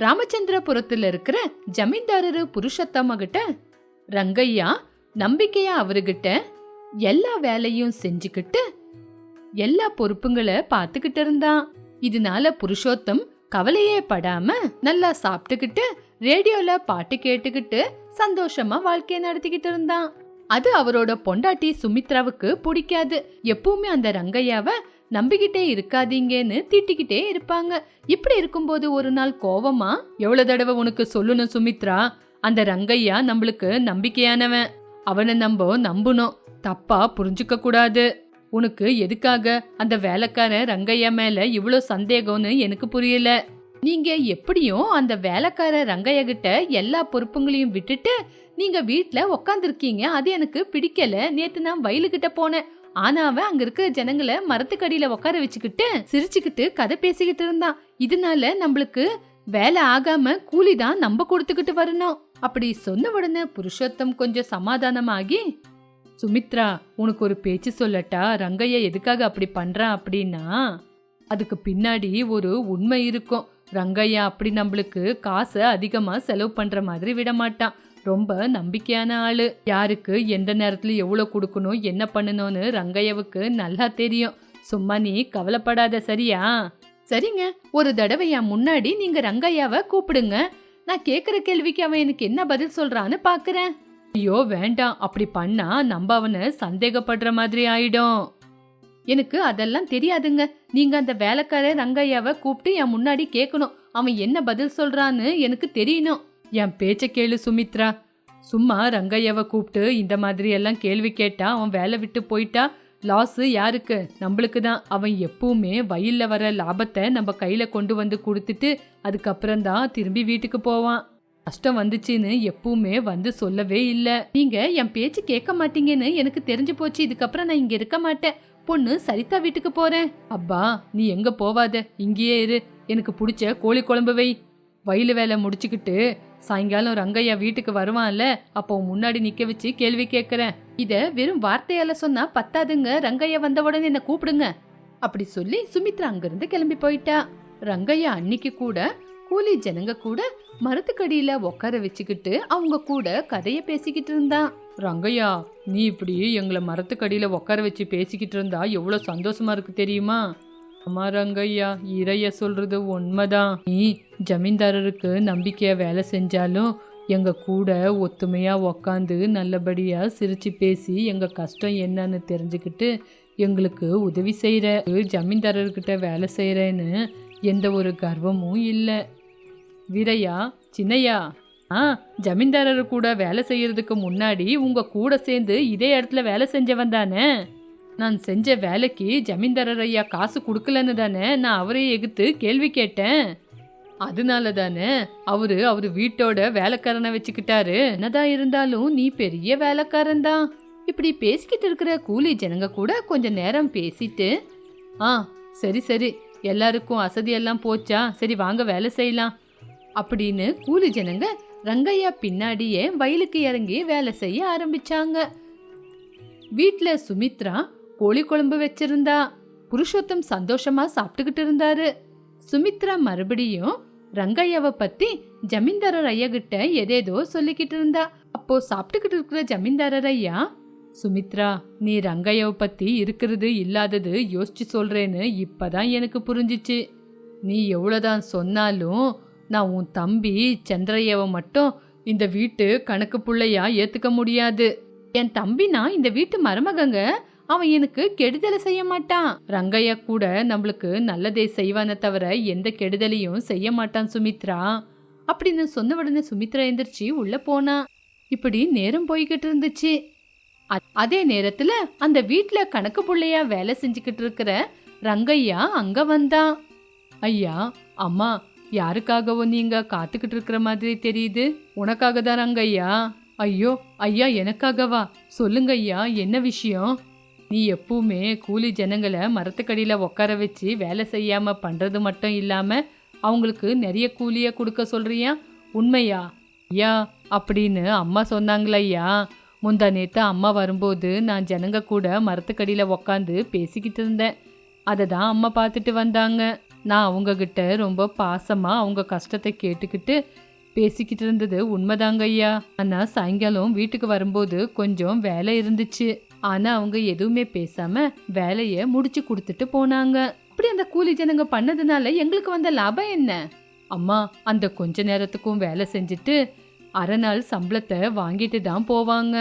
ராமச்சந்திரபுரத்துல இருக்கிற ஜமீன்தாரரு புருஷத்தம்ம கிட்ட ரங்கையா நம்பிக்கையா அவருகிட்ட எல்லா வேலையும் செஞ்சுக்கிட்டு எல்லா பொறுப்புங்களை பார்த்துக்கிட்டு இருந்தான். இதனால புருஷோத்தம் கவலையே படாம நல்லா சாப்பிட்டுக்கிட்டு ரேடியோல பாட்டு கேட்டுக்கிட்டு சந்தோஷமா வாழ்க்கையை நடத்திக்கிட்டு இருந்தான். அது அவரோட பொண்டாட்டி சுமித்ராவுக்கு பிடிக்காது. எப்பவுமே அந்த ரங்கையாவை நம்பிக்கிட்டே இருக்காதீங்கன்னு திட்டிக்கிட்டே இருப்பாங்க. இப்படி இருக்கும்போது ஒரு நாள் கோவமா? எவ்வளவு தடவை உனக்கு சொல்லணும் சுமித்ரா? அந்த ரங்கையா நம்மளுக்கு நம்பிக்கையானவன். அவனை நம்ம நம்பணும். தப்பா புரிஞ்சுக்க கூடாது. உனக்கு எதுக்காக அந்த வேலைக்காரன் ரங்கையா மேல இவ்வளோ சந்தேகம்னு எனக்கு புரியல. நீங்க எப்படியும் அந்த வேலைக்கார ரங்கையா கிட்ட எல்லா பொறுப்புங்களையும் விட்டுட்டு நீங்க வீட்டில் உக்காந்துருக்கீங்க. அது எனக்கு பிடிக்கல. நேத்து நான் வயலுக்கிட்ட போனேன். ஆனா அவன் அங்க இருக்கிற ஜனங்களை மரத்துக்கடியில உட்கார வச்சுக்கிட்டு சிரிச்சுக்கிட்டு கதை பேசிக்கிட்டு இருந்தான். இதனால நம்மளுக்கு வேலை ஆகாம கூலி தான் நம்ம கொடுத்துக்கிட்டு வரணும். அப்படி சொன்ன உடனே புருஷோத்தம் கொஞ்சம் சமாதானமாகி சுமித்ரா உனக்கு ஒரு பேச்சு சொல்லட்டா? ரங்கையா எதுக்காக அப்படி பண்றான் அப்படின்னா அதுக்கு பின்னாடி ஒரு உண்மை இருக்கும். ரங்கையா அப்படி நம்மளுக்கு காசை அதிகமா செலவு பண்ற மாதிரி விட மாட்டான் ரொம்ப நம்பிக்கையான ஆளு. யாருக்கு எந்த நேரத்துல எவ்வளவு கொடுக்கணும் என்ன பண்ணணும்னு ரங்கையாவுக்கு நல்லா தெரியும். சும்மா நீ கவலைப்படாத சரியா? சரிங்க. ஒரு தடவை என் முன்னாடி நீங்க ரங்கையாவை கூப்பிடுங்க. நான் கேக்குற கேள்விக்கு அவன் எனக்கு என்ன பதில் சொல்றான்னு பாக்குறேன். ஐயோ வேண்டாம். அப்படி பண்ணா நம்ம அவனை சந்தேகப்படுற மாதிரி ஆயிடும். எனக்கு அதெல்லாம் தெரியாதுங்க. நீங்க அந்த வேலைக்காரர் ரங்கையாவை கூப்பிட்டு என் முன்னாடி கேட்கணும் அவன் என்ன பதில் சொல்றான்னு எனக்கு தெரியணும். என் பேச்சை கேளு சுமித்ரா. சும்மா ரங்கையாவை கூப்பிட்டு இந்த மாதிரி எல்லாம் கேள்வி கேட்டா அவன் வேலை விட்டு போயிட்டா. லாஸு யாருக்கு? நம்மளுக்கு தான் அவன் எப்பவுமே வயலில் வர லாபத்தை நம்ம கையில் கொண்டு வந்து கொடுத்துட்டு அதுக்கப்புறம் தான் திரும்பி வீட்டுக்கு போவான். கஷ்டம் வந்துச்சுன்னு எப்பவுமே வந்து சொல்லவே இல்லை. நீங்க என் பேச்சு கேட்க மாட்டீங்கன்னு எனக்கு தெரிஞ்சு போச்சு. இதுக்கப்புறம் நான் இங்க இருக்க மாட்டேன். பொண்ணு சரிதா வீட்டுக்கு போறேன். அப்பா நீ எங்க போவாத? இங்கேயே இரு. எனக்கு பிடிச்ச கோழி குழம்பு வை. வயலு வேலை முடிச்சுக்கிட்டு சாயங்காலம் ரங்கையா வீட்டுக்கு வருவான்ல அப்போ முன்னாடி நிக்க வச்சு கேள்வி கேட்கறேன் இத வெறும் வார்த்தையால சொன்னா பத்தாதுங்க. ரங்கையா வந்த உடனே என்ன கூப்பிடுங்க. அப்படி சொல்லி சுமித்ரா அங்கிருந்து கிளம்பி போயிட்டா. ரங்கையா அன்னைக்கு கூட கூலி ஜனங்க கூட மரத்துக்கடியில உட்கார வச்சுக்கிட்டு அவங்க கூட கதைய பேசிக்கிட்டு இருந்தான் ரங்கையா நீ இப்படி எங்களை மரத்துக்கடியில உட்கார வச்சு பேசிக்கிட்டு இருந்தா எவ்வளவு சந்தோஷமா இருக்கு தெரியுமா? ஆமா ரங்கையா இறைய சொல்றது உண்மைதான். நீ ஜமீன்தாரருக்கு நம்பிக்கையா வேலை செஞ்சாலும் எங்க கூட ஒத்துமையா உக்காந்து நல்லபடியா சிரிச்சு பேசி எங்க கஷ்டம் என்னன்னு தெரிஞ்சுக்கிட்டு எங்களுக்கு உதவி செய்கிற ஜமீன்தாரர்கிட்ட வேலை செய்கிறேன்னு எந்த ஒரு கர்வமும் இல்லை. வீரையா சின்னையா ஆ ஜமீன்தாரர் கூட வேலை செய்கிறதுக்கு முன்னாடி உங்கள் கூட சேர்ந்து இதே இடத்துல வேலை செஞ்சவன் தானே? நான் செஞ்ச வேலைக்கு ஜமீன்தாரர் ஐயா காசு கொடுக்கலன்னு தானே நான் அவரை எகுத்து கேள்வி கேட்டேன். அதனால தானே அவரு அவரு வீட்டோட வேலைக்காரனை வச்சுக்கிட்டாரு. என்னதான் இருந்தாலும் நீ பெரிய வேலைக்காரன் தான். இப்படி பேசிக்கிட்டு இருக்கிற கூலி ஜனங்க கூட கொஞ்ச நேரம் பேசிட்டு ஆ சரி சரி எல்லாருக்கும் அசதியெல்லாம் போச்சா? சரி வாங்க வேலை செய்யலாம். அப்படின்னு கூலி ஜனங்க ரங்கையா பின்னாடியே வயலுக்கு இறங்கி வேலை செய்ய ஆரம்பிச்சாங்க. வீட்டில் சுமித்ரா கோழி குழம்பு வச்சிருந்தா புருஷோத்தம் சந்தோஷமா சாப்பிட்டுக்கிட்டு இருந்தாரு. சுமித்ரா மறுபடியும் ரங்கையாவை பத்தி ஜமீன்தாரர் ஐயா கிட்ட எதேதோ சொல்லிக்கிட்டு இருந்தா. அப்போ சாப்பிட்டுக்கிட்டு இருக்கிற ஜமீன்தாரர் ஐயா சுமித்ரா நீ ரங்கையாவை பத்தி இருக்கிறது இல்லாதது யோசிச்சு சொல்றேன்னு இப்பதான் எனக்கு புரிஞ்சிச்சு. நீ எவ்வளோதான் சொன்னாலும் நான் உன் தம்பி சந்திரையாவை மட்டும் இந்த வீட்டு கணக்கு பிள்ளையா ஏத்துக்க முடியாது. என் தம்பினா இந்த வீட்டு மருமகங்க அவன் எனக்கு கெடுதலை செய்ய மாட்டான். ரங்கையா கூட நம்மளுக்கு நல்லதே செய்வானே தவிர எந்த கெடுதலையும் செய்ய மாட்டான் சுமித்ரா. அப்படின்னு சொன்ன உடனே சுமித்ரா எந்திரிச்சு உள்ள போனா. இப்படி நேரம் போய்கிட்டு இருந்துச்சு. அ- அதே நேரத்துல அந்த வீட்டுல கணக்கு புள்ளையா வேலை செஞ்சுக்கிட்டு இருக்கிற ரங்கையா அங்க வந்தான் ஐயா அம்மா யாருக்காகவோ நீங்க காத்துக்கிட்டு இருக்கிற மாதிரி தெரியுது. உனக்காக தான் ரங்கையா? ஐயோ ஐயா எனக்காகவா? சொல்லுங்க ஐயா என்ன விஷயம்? நீ எப்பவுமே கூலி ஜனங்களை மரத்துக்கடியில் உட்கார வச்சு வேலை செய்யாமல் பண்ணுறது மட்டும் இல்லாமல் அவங்களுக்கு நிறைய கூலியை கொடுக்க சொல்கிறியா உண்மையா? ஐயா அப்படின்னு அம்மா சொன்னாங்களா ஐயா? முந்தா நேத்து அம்மா வரும்போது நான் ஜனங்க கூட மரத்துக்கடியில் உக்காந்து பேசிக்கிட்டு இருந்தேன். அதை தான் அம்மா பார்த்துட்டு வந்தாங்க. நான் அவங்கக்கிட்ட ரொம்ப பாசமாக அவங்க கஷ்டத்தை கேட்டுக்கிட்டு பேசிக்கிட்டு இருந்தது உண்மைதாங்க ஐயா. ஆனால் சாயங்காலம் வீட்டுக்கு வரும்போது கொஞ்சம் வேலை இருந்துச்சு. ஆனா அவங்க எதுவுமே பேசாம வேலைய முடிச்சு கொடுத்துட்டு போனாங்க. அப்படி அந்த கூலி ஜனங்க பண்ணதுனால எங்களுக்கு வந்த லாபம் என்ன? அம்மா அந்த கொஞ்ச நேரத்துக்கும் வேலை செஞ்சுட்டு அரை நாள் சம்பளத்தை வாங்கிட்டு தான் போவாங்க.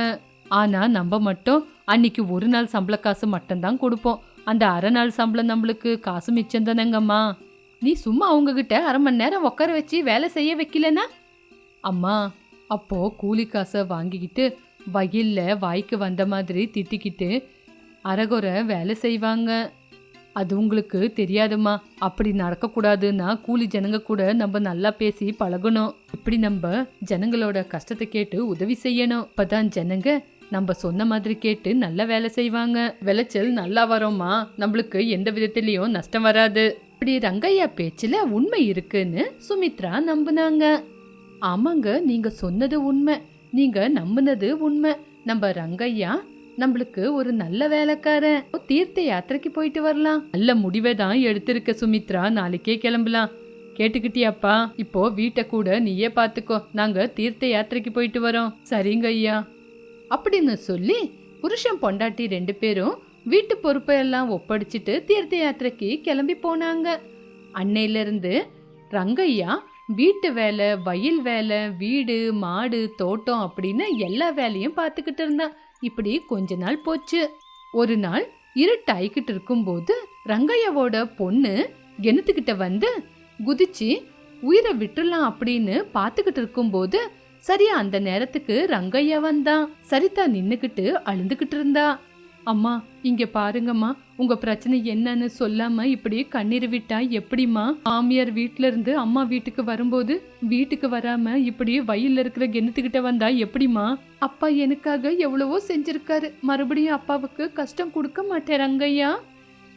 ஆனா நம்ம மட்டும் அன்னைக்கு ஒரு நாள் சம்பள காசு மட்டும்தான் கொடுப்போம். அந்த அரை நாள் சம்பளம் நம்மளுக்கு காசு மிச்சம் தானேங்கம்மா. நீ சும்மா அவங்க கிட்ட அரை மணி நேரம் உட்கார வச்சு வேலை செய்ய வைக்கலனா? அம்மா அப்போ கூலி காசை வாங்கிக்கிட்டு வயல்ல வாய்க்கு வந்த மாதிரி திட்டிக்கிட்டு அரகுறை வேலை செய்வாங்க. அது உங்களுக்கு தெரியாதுமா. அப்படி நடக்கக்கூடாதுன்னா கூலி ஜனங்க கூட நம்ம நல்லா பேசி பழகணும். இப்படி நம்ம ஜனங்களோட கஷ்டத்தை கேட்டு உதவி செய்யணும். இப்பதான் ஜனங்க நம்ம சொன்ன மாதிரி கேட்டு நல்ல வேலை செய்வாங்க. விளைச்சல் நல்லா வரோமா நம்மளுக்கு எந்த விதத்துலேயும் நஷ்டம் வராது. இப்படி ரங்கையா பேச்சுல உண்மை இருக்குன்னு சுமித்ரா நம்புனாங்க. ஆமாங்க நீங்க சொன்னது உண்மை. நீங்க நம்புனது உண்மை. நம்ம ரங்கையா நம்மளுக்கு ஒரு நல்ல வேலைக்காரன். தீர்த்த யாத்திரைக்கு போயிட்டு வரலாம். நல்ல முடிவை தான் எடுத்திருக்க சுமித்ரா. நாளைக்கே கிளம்பலாம். கேட்டுக்கிட்டியாப்பா? இப்போ வீட்டை கூட நீயே பார்த்துக்கோ. நாங்க தீர்த்த யாத்திரைக்கு போயிட்டு வரோம். சரிங்க ஐயா. அப்படின்னு சொல்லி புருஷன் பொண்டாட்டி ரெண்டு பேரும் வீட்டு பொறுப்பை எல்லாம் ஒப்படைச்சிட்டு தீர்த்த யாத்திரைக்கு கிளம்பி போனாங்க. அன்னையிலிருந்து ரங்கையா வீட்டு வேலை வயல் வேலை வீடு மாடு தோட்டம் அப்படின்னு எல்லா வேலையும் பார்த்துக்கிட்டு இருந்தான் இப்படி கொஞ்ச நாள் போச்சு. ஒரு நாள் இருட்டாயிக்கிட்டு இருக்கும்போது ரங்கையாவோட பொண்ணு கிணத்துக்கிட்ட வந்து குதிச்சு உயிரை விட்டுலாம் அப்படின்னு பார்த்துக்கிட்டு இருக்கும்போது சரியா அந்த நேரத்துக்கு ரங்கையா வந்தான் சரிதா நின்னுக்கிட்டு அழுந்துகிட்டு இருந்தா. அம்மா இங்க பாருங்கம்மா. உங்க பிரச்சனை என்னன்னு சொல்லாம இப்படி கண்ணீர் விட்டா எப்படிம்மா? மாமியார் வீட்ல இருந்து அம்மா வீட்டுக்கு வரும்போது வீட்டுக்கு வராம இப்படி வயல்ல இருக்கிற கிணத்துக்கிட்ட வந்தா எப்படிம்மா? அப்பா எனக்காக எவ்வளவோ செஞ்சிருக்காரு. மறுபடியும் அப்பாவுக்கு கஷ்டம் கொடுக்க மாட்டேன் ரங்கையா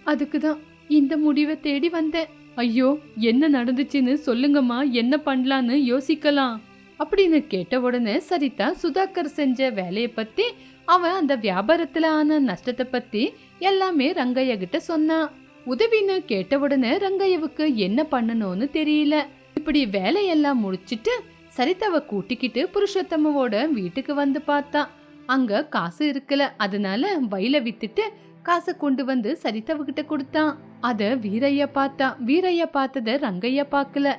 அதுக்கு தான் இந்த முடிவை தேடி வந்தேன். ஐயோ என்ன நடந்துச்சுன்னு சொல்லுங்கம்மா. என்ன பண்ணலான்னு யோசிக்கலாம். அப்படின்னு கேட்ட உடனே சரிதா சுதாகர் செஞ்ச வேலையை பற்றி அவன் அந்த வியாபாரத்துல ஆன நஷ்டத்தை பத்தி எல்லாமே ரங்கையா கிட்ட சொன்னான் உதவின்னு கேட்ட உடனே ரங்கையவுக்கு என்ன பண்ணணும்னு தெரியல. இப்படி வேலையெல்லாம் முடிச்சிட்டு சரிதாவை கூட்டிக்கிட்டு புருஷோத்தமவோட வீட்டுக்கு வந்து பார்த்தான் அங்க காசு இருக்கல அதனால வயல வித்துட்டு காசை கொண்டு வந்து சரிதாவு கிட்ட கொடுத்தான். அத வீரையா பார்த்தான் வீரையா பார்த்தத ரங்கையா பார்க்கல.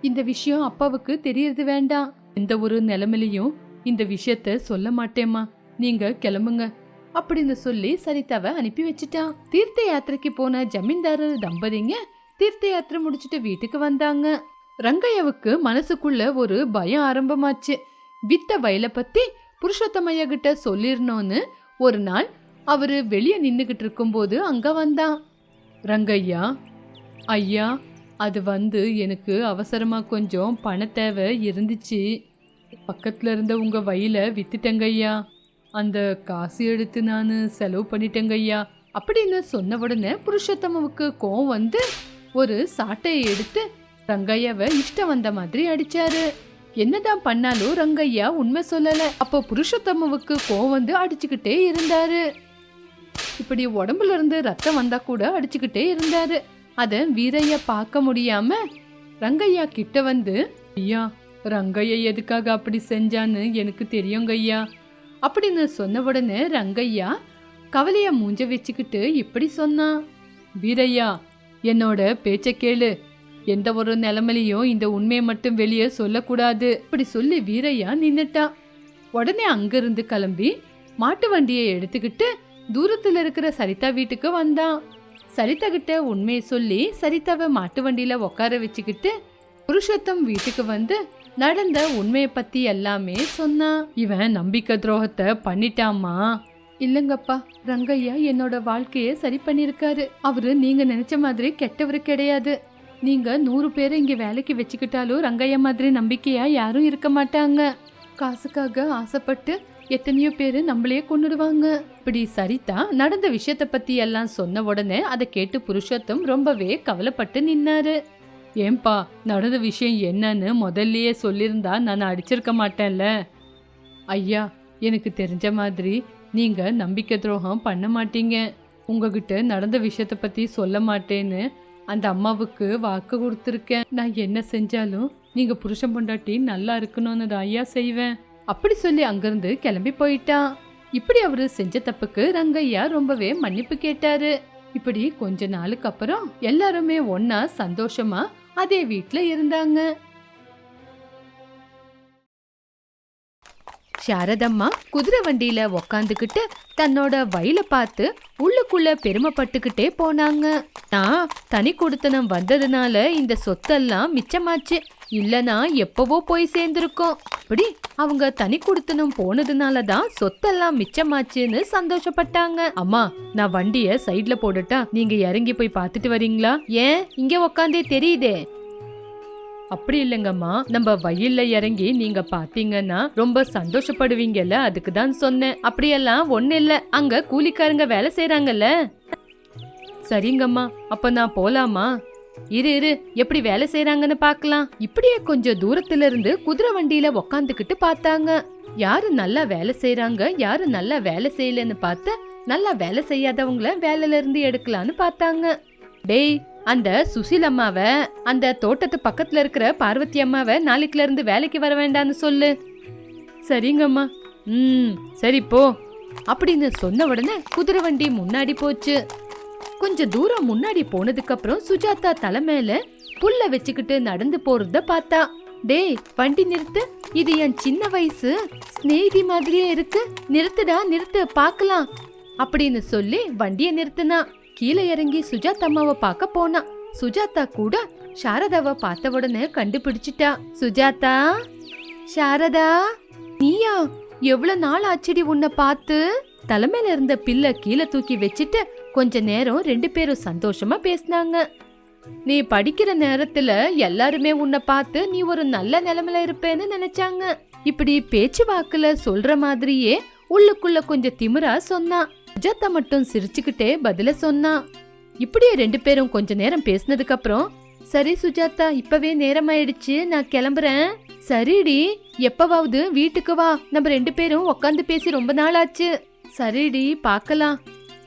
இந்த விஷயம் அப்பாவுக்கு தெரியறது வேண்டாம். எந்த ஒரு நிலைமையிலையும் இந்த விஷயத்த சொல்ல மாட்டேம்மா. நீங்க கிளம்புங்க அப்படின்னு சொல்லி சரிதாவை அனுப்பி வச்சிட்டான். தீர்த்த யாத்திரைக்கு போன ஜமீன்தாரர் தம்பதிங்க தீர்த்த யாத்திரை முடிச்சுட்டு வீட்டுக்கு வந்தாங்க. ரங்கையாவுக்கு மனசுக்குள்ள ஒரு பயம் ஆரம்பமாச்சு. வித்த வயலை பத்தி புருஷோத்தமையா கிட்ட சொல்லிருந்தோன்னு ஒரு நாள் அவரு வெளியே நின்னுகிட்டு இருக்கும்போது அங்க வந்தான். ரங்கையா ஐயா அது வந்து எனக்கு அவசரமா கொஞ்சம் பண தேவை இருந்துச்சு. பக்கத்துல இருந்த உங்க வயல வித்துட்டங்கய்யா. அந்த காசு எடுத்து நான் செலவு பண்ணிட்டேங்க ஐயா. அப்படின்னு சொன்ன உடனே புருஷோத்தமவுக்கு கோவம் வந்து ஒரு சாட்டையை எடுத்து ரங்கையாவை இஷ்டம் வந்த மாதிரி அடிச்சாரு. என்னதான் பண்ணாலும் ரங்கையா உண்மை சொல்லல. அப்போ புருஷோத்தமவுக்கு கோவம் வந்து அடிச்சுக்கிட்டே இருந்தாரு. இப்படி உடம்புல இருந்து ரத்தம் வந்தா கூட அடிச்சுக்கிட்டே இருந்தாரு. அதை வீரையா பார்க்க முடியாம ரங்கையா கிட்ட வந்து ஐயா ரங்கையா எதுக்காக அப்படி செஞ்சான்னு எனக்கு தெரியுங்க ஐயா. அப்படின்னு சொன்ன உடனே ரங்கையா கவலைய மூஞ்ச வச்சுக்கிட்டு இப்படி சொன்னான் வீரையா என்னோட பேச்ச கேளு. எந்த ஒரு நிலைமையிலையும் இந்த உண்மையை மட்டும் வெளியே சொல்லக்கூடாது இப்படி சொல்லி வீரையா நின்னுட்டான் உடனே அங்கிருந்து கிளம்பி மாட்டு வண்டியை எடுத்துக்கிட்டு தூரத்தில் இருக்கிற சரிதா வீட்டுக்கு வந்தான் சரிதா கிட்ட உண்மையை சொல்லி சரிதாவை மாட்டு வண்டியில உட்கார வச்சுக்கிட்டு புருஷத்தம் வீட்டுக்கு வந்து நடந்த உண்மையை பத்தி எல்லாமே சொன்னான் இவன் நம்பிக்கை துரோகத்தை பண்ணிட்டாமா இல்லங்கப்பா ரங்கையா என்னோட வாழ்க்கையை சரி பண்ணியிருக்காரு. அவரு நீங்க நினைச்ச மாதிரி கெட்டவரு கிடையாது. நீங்க நூறு பேரை இங்க வேலைக்கு வச்சுக்கிட்டாலும் ரங்கையா மாதிரி நம்பிக்கையா யாரும் இருக்க மாட்டாங்க. காசுக்காக ஆசைப்பட்டு எத்தனையோ பேர் நம்மளையே கொண்டுடுவாங்க இப்படி சரிதா நடந்த விஷயத்த பத்தி எல்லாம் சொன்ன உடனே அதை கேட்டு புருஷத்தும் ரொம்பவே கவலைப்பட்டு நின்னாரு. ஏன்பா நடந்த விஷயம் என்னன்னு முதல்லயே சொல்லியிருந்தா நான் அடிச்சிருக்க மாட்டேன்ல. ஐயா எனக்கு தெரிஞ்ச மாதிரி நீங்கள் நம்பிக்கை துரோகம் பண்ண மாட்டீங்க. உங்ககிட்ட நடந்த விஷயத்த பற்றி சொல்ல மாட்டேன்னு அந்த அம்மாவுக்கு வாக்கு கொடுத்துருக்கேன். நான் என்ன செஞ்சாலும் நீங்கள் புருஷன் பொண்டாட்டி நல்லா இருக்கணும்னு தான் ஐயா செய்வேன். அப்படி சொல்லி அங்கேருந்து கிளம்பி போயிட்டான். இப்படி அவர் செஞ்ச தப்புக்கு ரங்கையா ரொம்பவே மன்னிப்பு கேட்டாரு. இப்படி கொஞ்ச நாளுக்கு அப்புறம் எல்லாருமே ஒன்னா சந்தோஷமா அதே வீட்ல இருந்தாங்க. சாரதம்மா குதிரை வண்டியில உக்காந்துக்கிட்டு தன்னோட வயல பார்த்து உள்ளுக்குள்ள பெருமைப்பட்டுக்கிட்டே போனாங்க. நான் தனி கொடுத்தனம் வந்ததுனால இந்த சொத்தெல்லாம் மிச்சமாச்சு. இல்லனா எப்பவோ போய் சேர்ந்திருக்கோம். அப்படி அவங்க தனி கொடுத்தனம் போனதுனால தான் சொத்தெல்லாம் மிச்சமாச்சுன்னு சந்தோஷப்பட்டாங்க. அம்மா நான் வண்டிய சைட்ல போட்டுட்டா நீங்க இறங்கி போய் பார்த்துட்டு வரீங்களா? ஏன்? இங்க உக்காந்தே தெரியுதே. அப்படி இல்லைங்கம்மா நம்ம வயல்ல இறங்கி நீங்க பாத்தீங்கன்னா ரொம்ப சந்தோஷப்படுவீங்கல்ல அதுக்கு தான் சொன்னேன். அப்படியெல்லாம் ஒண்ணு இல்ல. அங்க கூலிக்காரங்க வேலை செய்யறாங்கல்ல சரிங்கம்மா அப்ப நான் போலாமா? இரு இரு எப்படி வேலை செய்யறாங்கன்னு பார்க்கலாம். இப்படியே கொஞ்சம் தூரத்துல இருந்து குதிரை வண்டியில உக்காந்துக்கிட்டு பார்த்தாங்க. யாரு நல்லா வேலை செய்யறாங்க யாரு நல்லா வேலை செய்யலன்னு பார்த்து நல்லா வேலை செய்யாதவங்கள வேலையில இருந்து எடுக்கலான்னு பார்த்தாங்க. டேய் அந்த சுசில் அம்மாவை அந்த தோட்டத்து பக்கத்துல இருக்கிற பார்வதி அம்மாவை நாளைக்குல இருந்து வேலைக்கு வர வேண்டாம்னு சொல்லு. சரிங்கம்மா. ம் சரி போ. அப்படின்னு சொன்ன உடனே குதிரை வண்டி முன்னாடி போச்சு. கொஞ்ச தூரம் முன்னாடி போனதுக்கு அப்புறம் சுஜாதா தலை புல்ல வச்சுக்கிட்டு நடந்து போறத பார்த்தா டேய் வண்டி நிறுத்து. இது என் சின்ன வயசு. ஸ்நேகிதி மாதிரியே இருக்கு. நிறுத்துடா நிறுத்து. பார்க்கலாம். அப்படின்னு சொல்லி வண்டியை நிறுத்தினா கீழே இறங்கி சுஜாதா அம்மாவை பார்க்க போனா சுஜாதா கூட சாரதாவை பார்த்த உடனே கண்டுபிடிச்சிட்டா. சுஜாதா சாரதா நீயா? எவ்வளவு நாள் ஆச்சடி உன்னை பார்த்து? தலைமையில இருந்த பில்ல கீழே தூக்கி வச்சுட்டு கொஞ்ச நேரம் ரெண்டு பேரும் சந்தோஷமா பேசினாங்க. நீ படிக்கிற நேரத்துல எல்லாருமே உன்னை பார்த்து நீ ஒரு நல்ல நிலைமையில இருப்பேன்னு நினைச்சாங்க. இப்படி பேச்சு வாக்குல சொல்ற மாதிரியே உள்ளுக்குள்ள கொஞ்சம் திமிரா சொன்னான் சுஜாதா மட்டும் சிரிச்சுக்கிட்டே பதில சொன்னா. இப்படியே ரெண்டு பேரும் கொஞ்ச நேரம் பேசினதுக்கு அப்புறம் சரி சுஜாதா இப்பவே நேரம் ஆயிடுச்சு நான் கிளம்புறேன். சரிடி எப்பவாவது வீட்டுக்கு வா. நம்ம ரெண்டு பேரும் உக்காந்து பேசி ரொம்ப நாள் ஆச்சு சரிடி பார்க்கலாம்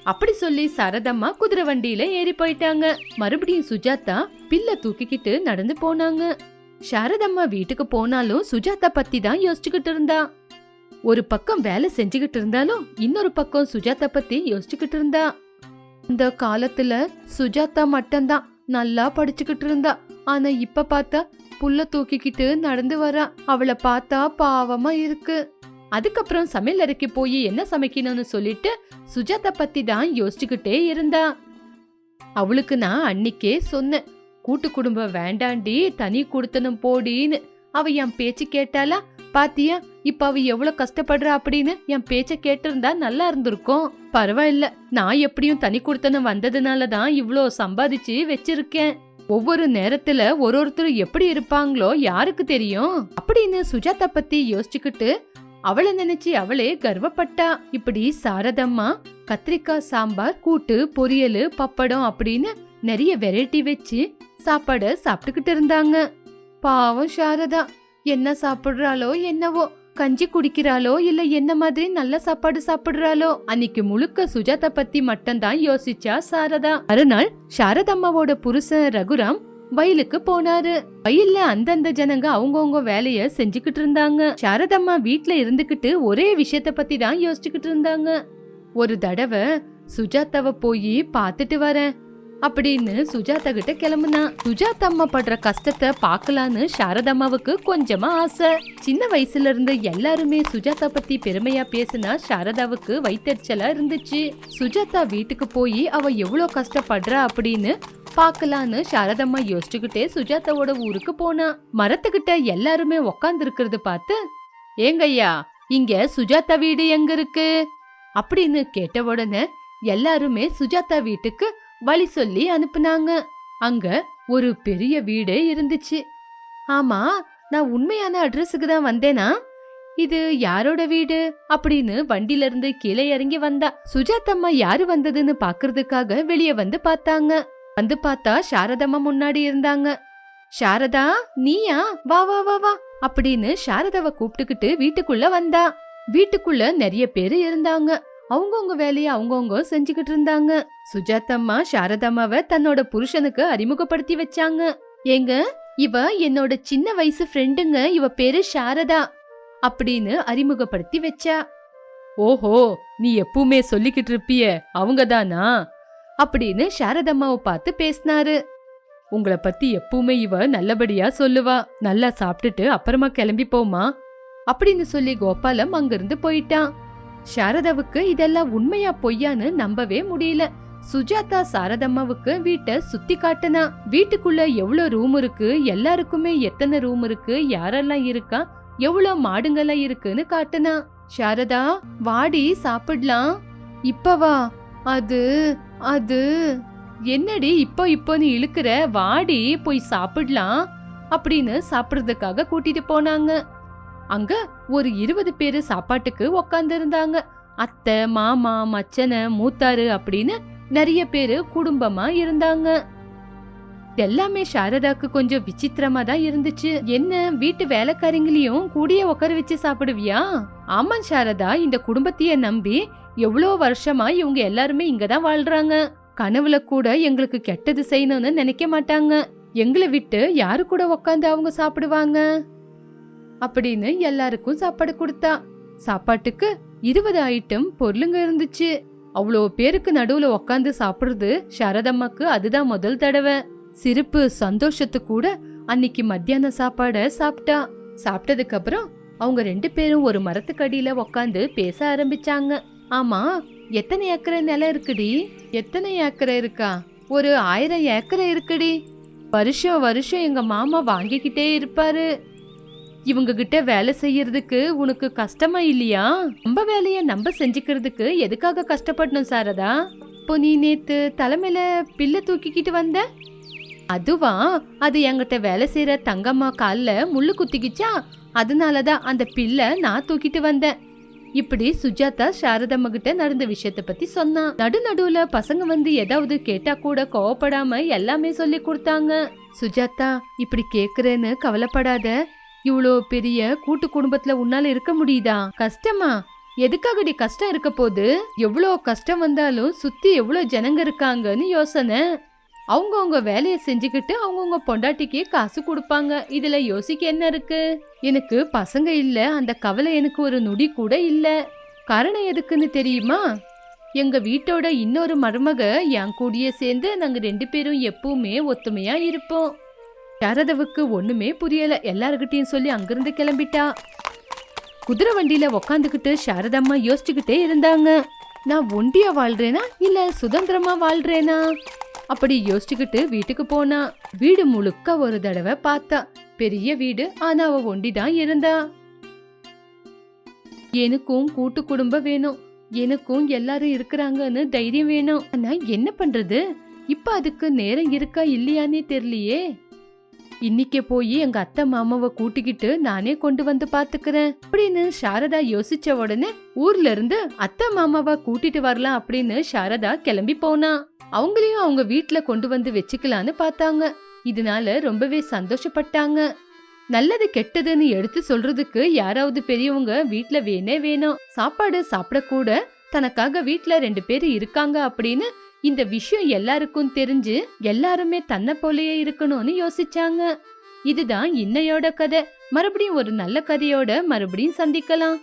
அப்படி சொல்லி சரதம்மா குதிரை வண்டியில ஏறி போயிட்டாங்க. மறுபடியும் சுஜாதா பில்ல தூக்கிக்கிட்டு நடந்து போனாங்க. சாரதம்மா வீட்டுக்கு போனாலும் சுஜாதா பத்தி தான் யோசிச்சுக்கிட்டு இருந்தா. ஒரு பக்கம் வேலை செஞ்சுக்கிட்டு இருந்தாலும் இன்னொரு பக்கம் சுஜாதா பத்தி யோசிச்சுக்கிட்டு இருந்தா. இந்த காலத்துல சுஜாதா மட்டும்தான் நல்லா படிச்சுக்கிட்டு இருந்தா. ஆனா இப்ப பார்த்தா புல்ல தூக்கிக்கிட்டு நடந்து வரா. அவளை பார்த்தா பாவமா இருக்கு. அதுக்கப்புறம் சமையல் அறைக்கு போய் என்ன சமைக்கணும்னு சொல்லிட்டு சுஜாதா பத்தி தான் யோசிச்சுக்கிட்டே இருந்தா. அவளுக்கு நான் அன்னிக்கே சொன்னேன் கூட்டு குடும்பம் வேண்டாண்டி தனி கொடுத்தனும் போடின்னு. அவ என் பேச்சு கேட்டாலா பாத்தியா இப்ப அவ எவ்வளவு கஷ்டப்படுறா அப்படின்னு என் பேச்ச கேட்டிருந்தா நல்லா இருந்திருக்கும். பரவாயில்ல நான் எப்படியும் தனி குடுத்தனம் வந்ததுனால தான் இவ்ளோ சம்பாதிச்சு வச்சிருக்கேன். ஒவ்வொரு நேரத்துல ஒரு ஒருத்தர் எப்படி இருப்பாங்களோ யாருக்கு தெரியும்? அப்படின்னு சுஜாதா பத்தி யோசிச்சுக்கிட்டு அவளை நினைச்சு அவளே கர்வப்பட்டா. இப்படி சாரதம்மா கத்திரிக்காய் சாம்பார் கூட்டு பொரியல் பப்படம் அப்படின்னு நிறைய வெரைட்டி வச்சு சாப்பாட சாப்பிட்டுக்கிட்டு இருந்தாங்க. பாவம் சாரதா என்ன சாப்பிடுறாளோ என்னவோ கஞ்சி குடிக்கிறாளோ இல்ல என்ன மாதிரி நல்ல சாப்பாடு சாப்பிடுறாளோ. அன்னைக்கு முழுக்க சுஜாதா பத்தி மட்டும்தான் யோசிச்சா சாரதா. மறுநாள் சாரதம்மாவோட புருஷன் ரகுராம் வயலுக்கு போனாரு. வயல்ல அந்தந்த ஜனங்க அவங்கவுங்க வேலைய செஞ்சுக்கிட்டு இருந்தாங்க. சாரதம்மா வீட்ல இருந்துகிட்டு ஒரே விஷயத்த பத்தி தான் யோசிச்சுக்கிட்டு இருந்தாங்க. ஒரு தடவை சுஜாதாவை போய் பார்த்துட்டு வரேன். அப்படின்னு சுஜாதா கிட்ட கிளம்புனா சுஜாதா அம்மா படுற கஷ்டத்தை பார்க்கலான்னு சாரதம்மாவுக்கு கொஞ்சமா ஆசை. சின்ன வயசுல இருந்து எல்லாருமே சுஜாதா பத்தி பெருமையா பேசினா சாரதாவுக்கு வைத்தறிச்சலா இருந்துச்சு. சுஜாதா வீட்டுக்கு போய் அவ எவ்வளவு கஷ்டப்படுறா அப்படின்னு பார்க்கலான்னு சாரதம்மா யோசிச்சுக்கிட்டே சுஜாதாவோட ஊருக்கு போனா. மரத்துக்கிட்ட எல்லாருமே உக்காந்து இருக்கிறது பார்த்து ஏங்கய்யா இங்க சுஜாதா வீடு எங்க இருக்கு? அப்படின்னு கேட்ட உடனே எல்லாருமே சுஜாதா வீட்டுக்கு வழி சொல்லி அனுப்புனாங்க. அங்க ஒரு பெரிய வீடே இருந்துச்சு. ஆமா நான் உண்மையான அட்ரஸுக்கு தான் வந்தேனா? இது யாரோட வீடு? அப்படின்னு வண்டில இருந்து கீழே இறங்கி வந்தா. சுஜாதம்மா யாரு வந்ததுன்னு பாக்குறதுக்காக வெளியே வந்து பார்த்தாங்க. வந்து பார்த்தா சாரதம்மா முன்னாடி இருந்தாங்க. சாரதா நீயா? வா வா வா வா அப்படின்னு சாரதாவை கூப்பிட்டுக்கிட்டு வீட்டுக்குள்ள வந்தா. வீட்டுக்குள்ள நிறைய பேரு இருந்தாங்க. அவங்கவுங்க வேலையை அவங்கவுங்க செஞ்சுக்கிட்டு இருந்தாங்க. சுஜாதம்மா சாரதாம்மாவை தன்னோட புருஷனுக்கு அறிமுகப்படுத்தி வச்சாங்க. ஏங்க இவ என்னோட சின்ன வயசு ஃப்ரெண்டுங்க இவ பேரு சாரதா அப்படின்னு அறிமுகப்படுத்தி வச்சா. ஓஹோ நீ எப்பவுமே சொல்லிக்கிட்டு இருப்பிய அவங்க தானா அப்படின்னு சாரதம்மாவை பார்த்து பேசினாரு. உங்களை பத்தி எப்பவுமே இவ நல்லபடியா சொல்லுவா. நல்லா சாப்பிட்டுட்டு அப்புறமா கிளம்பி போமா அப்படின்னு சொல்லி கோபாலம் அங்கிருந்து போயிட்டான். சாரதாவுக்கு இதெல்லாம் உண்மையா பொய்யான்னு நம்பவே முடியல. சுஜாதா சாரதம்மாவுக்கு வீட்டை சுத்தி காட்டினா வீட்டுக்குள்ள எவ்வளவு ரூம் இருக்கு எல்லாருக்குமே எத்தனை ரூம் இருக்கு யாரெல்லாம் இருக்கா எவ்வளவு மாடுங்கெல்லாம் இருக்குன்னு காட்டுனா சாரதா வாடி சாப்பிடலாம். இப்பவா அது அது? என்னடி இப்போ இப்போ நீ இழுக்கிற? வாடி போய் சாப்பிடலாம். அப்படின்னு சாப்பிட்றதுக்காக கூட்டிட்டு போனாங்க. அங்க ஒரு இருபது பேரு சாப்பாட்டுக்கு உக்காந்துருந்தாங்க. அத்தை மாமா மச்சனை மூத்தாரு அப்படின்னு நிறைய பேரு குடும்பமா இருந்தாங்க. எல்லாமே சாரதாக்கு கொஞ்சம் விசித்திரமா தான் இருந்துச்சு. என்ன வீட்டு வேலைக்காரங்களையும் கூடிய உட்கார வச்சு சாப்பிடுவியா? ஆமா சாரதா இந்த குடும்பத்தைய நம்பி எவ்வளோ வருஷமா இவங்க எல்லாருமே இங்க தான் வாழ்றாங்க. கனவுல கூட எங்களுக்கு கெட்டது செய்யணும்னு நினைக்க மாட்டாங்க. எங்களை விட்டு யாரு கூட உக்காந்து அவங்க சாப்பிடுவாங்க? அப்படின்னு எல்லாருக்கும் சாப்பாடு கொடுத்தா. சாப்பாட்டுக்கு இருபது ஐட்டம் பொருளுங்க இருந்துச்சு. அவ்வளோ பேருக்கு நடுவுல உக்காந்து சாப்பிடுறது சரதம்மாக்கு அதுதான் முதல் தடவை. சிரிப்பு சந்தோஷத்து கூட அன்னைக்கு மத்தியான சாப்பாட சாப்பிட்டா. சாப்பிட்டதுக்கு அப்புறம் அவங்க ரெண்டு பேரும் ஒரு மரத்துக்கடியில உக்காந்து பேச ஆரம்பிச்சாங்க. ஆமா எத்தனை ஏக்கரை நிலம் இருக்குடி? எத்தனை ஏக்கரை இருக்கா? ஒரு ஆயிரம் ஏக்கரை இருக்குடி. வருஷம் வருஷம் எங்க மாமா வாங்கிக்கிட்டே இருப்பாரு. இவங்க கிட்ட வேலை செய்யறதுக்கு உனக்கு கஷ்டமா இல்லையா? நம்ம வேலைய நம்ம செஞ்சுக்கிறதுக்கு எதுக்காக கஷ்டப்படணும் சாரதா? இப்போ நீ நேத்து தலைமையில பில்ல தூக்கிக்கிட்டு வந்த? அதுவா? அது என்கிட்ட வேலை செய்யற தங்கம்மா கால்ல முள்ளு குத்திக்கிச்சா? அதனாலதான் அந்த பில்ல நான் தூக்கிட்டு வந்தேன். இப்படி சுஜாதா சாரதம்மா கிட்ட நடந்த விஷயத்த பத்தி சொன்னான் நடு நடுவுல பசங்க வந்து ஏதாவது கேட்டா கூட கோவப்படாம எல்லாமே சொல்லி கொடுத்தாங்க. சுஜாதா இப்படி கேக்குறேன்னு கவலைப்படாத. இவ்வளோ பெரிய கூட்டு குடும்பத்துல உன்னால இருக்க முடியுதா? கஷ்டமா? எதுக்காகடி கஷ்டம் இருக்க போது எவ்வளோ கஷ்டம் வந்தாலும் சுத்தி எவ்வளோ ஜனங்க இருக்காங்கன்னு யோசனை. அவங்கவுங்க வேலையை செஞ்சுக்கிட்டு அவங்கவுங்க பொண்டாட்டிக்கு காசு கொடுப்பாங்க. இதுல யோசிக்க என்ன இருக்கு? எனக்கு பசங்க இல்ல அந்த கவலை எனக்கு ஒரு நொடி கூட இல்ல. காரணம் எதுக்குன்னு தெரியுமா? எங்க வீட்டோட இன்னொரு மருமக என் கூடயே சேர்ந்து நாங்க ரெண்டு பேரும் எப்பவுமே ஒத்துமையா இருப்போம். சரதவுக்கு ஒண்ணுமே புரியல. எல்லாருக்கிட்டையும் சொல்லி அங்கிருந்து கிளம்பிட்டா. குதிரை வண்டியில உக்காந்துக்கிட்டு சாரதம்மா யோசிச்சுக்கிட்டே இருந்தாங்க. நான் ஒண்டியா வாழ்றேனா? இல்ல சுதந்திரமா வாழ்றேனா? அப்படி யோசிச்சுக்கிட்டு வீட்டுக்கு போனா. வீடு முழுக்க ஒரு தடவை பார்த்தா. பெரிய வீடு ஆனா அவ ஒண்டிதான் இருந்தா. எனக்கும் கூட்டு குடும்பம் வேணும். எனக்கும் எல்லாரும் இருக்கிறாங்கன்னு தைரியம் வேணும். ஆனா என்ன பண்றது? இப்ப அதுக்கு நேரம் இருக்கா இல்லையானே தெரியலையே. இன்னைக்கே போய் எங்க அத்தை மாமாவை கூட்டிக்கிட்டு நானே கொண்டு வந்து பாத்துக்கிறேன். அப்படின்னு சாரதா யோசிச்ச உடனே ஊர்ல இருந்து அத்தை மாமாவை கூட்டிட்டு வரலாம் அப்படின்னு சாரதா கிளம்பி போனா. அவங்களையும் அவங்க வீட்டுல கொண்டு வந்து வச்சுக்கலான்னு பார்த்தாங்க. இதனால ரொம்பவே சந்தோஷப்பட்டாங்க. நல்லது கெட்டதுன்னு எடுத்து சொல்றதுக்கு யாராவது பெரியவங்க வீட்டுல வேணே வேணும். சாப்பாடு சாப்பிடக்கூட தனக்காக வீட்ல ரெண்டு பேர் இருக்காங்க அப்படின்னு இந்த விஷயம் எல்லாருக்கும் தெரிஞ்சு எல்லாருமே தன்னை போலயே இருக்கணும்னு யோசிச்சாங்க. இதுதான் இன்னையோட கதை. மறுபடியும் ஒரு நல்ல கதையோட மறுபடியும் சந்திக்கலாம்.